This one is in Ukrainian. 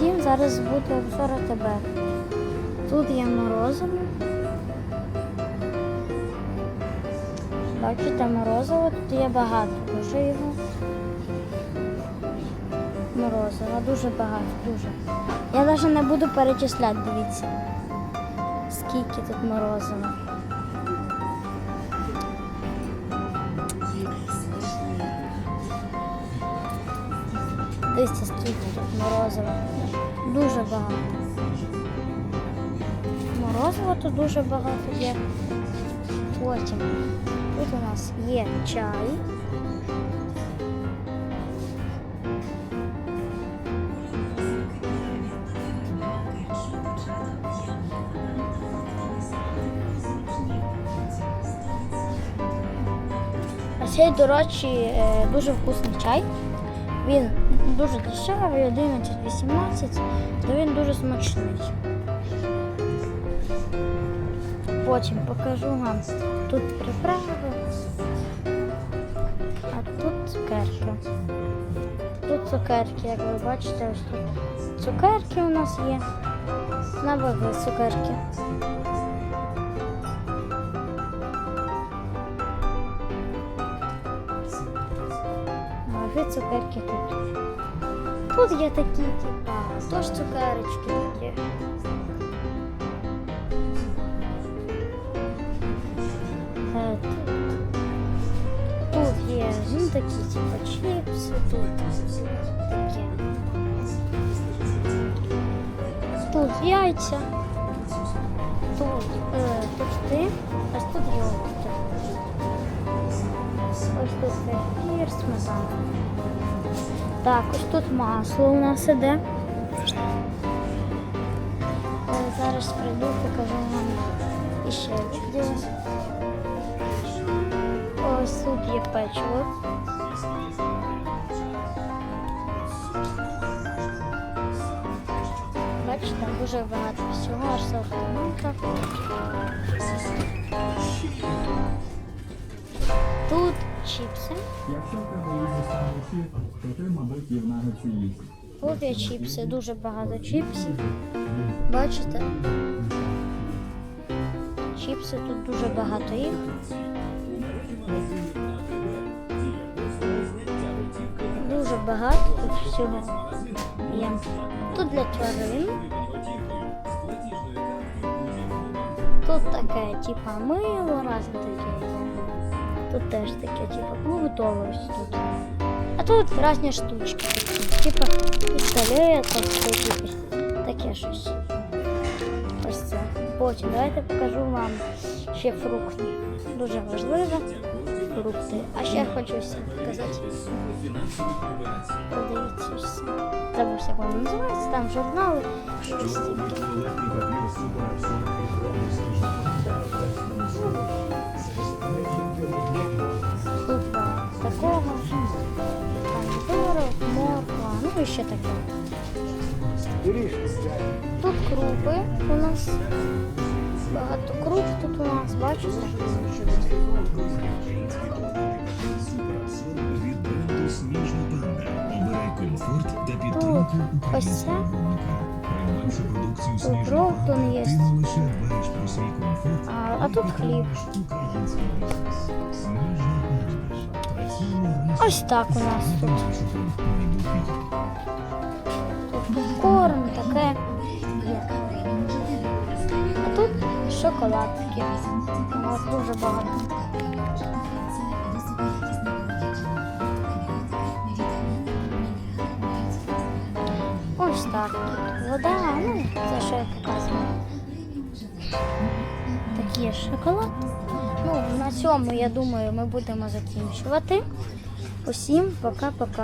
всім, зараз буде обзор АТБ. Тут є морозиво. Бачите, морозиво, тут є багато, дуже його. Морозива, дуже багато, дуже. Я навіть не буду перечисляти, дивіться. Скільки тут морозива. Скільки тут морозива. Дуже багато. Морозива тут дуже багато є. Потім тут у нас є чай. Цей, до речі, е, дуже вкусний чай. Він дуже дешевий, 11-18, то він дуже смачний. Потім покажу вам тут приправи, а тут цукерки. Тут цукерки, як ви бачите, ось тут цукерки у нас є. На вигляд цукерки. Цукерки тут. Тут є такі, типа, тож цукерочки такі. Е, Тут є ну, такі, типа, чіпси, тут такі. Тут яйця. Тут е, торти, ось тут йогурти. Ось тут кефір, сметана. Так, ось тут масло у нас іде. Е, Зараз прийду, покажу вам іще відео. Ось тут є печиво. Бачите, дуже багато всього асортименту. Тут чіпси. Якщо в тебе є самочі, то ти, мабуть, є в нагоці ліс. Тут є чіпси, дуже багато чіпсів. Бачите? Чіпси тут дуже багато їх. Дуже багато тут всього є. Тут для тварин. Тут таке, типа мило, разне таке. є. Тут теж таке, типа, ну готово ось тут. А тут різні штучки такі, типа пістолет, ось такі, таке щось. Ось це. Потім давайте покажу вам ще фрукти. Дуже важливо. Фрукти. А ще хочу ось показати. Подивіться ось. це. Забувся, як воно називається, там журнали. і Ще таке. Тут крупи у нас. Багато круп тут у нас, бачите? підтримку ось це. панда, є. А, а тут хліб. Ось так у нас тут. Попкорн, таке. А тут шоколадки. Нас дуже багато. Ось так. Вода, ну, це що я показую. Такий шоколад. Ну, на цьому, я думаю, ми будемо закінчувати. Усім пока-пока.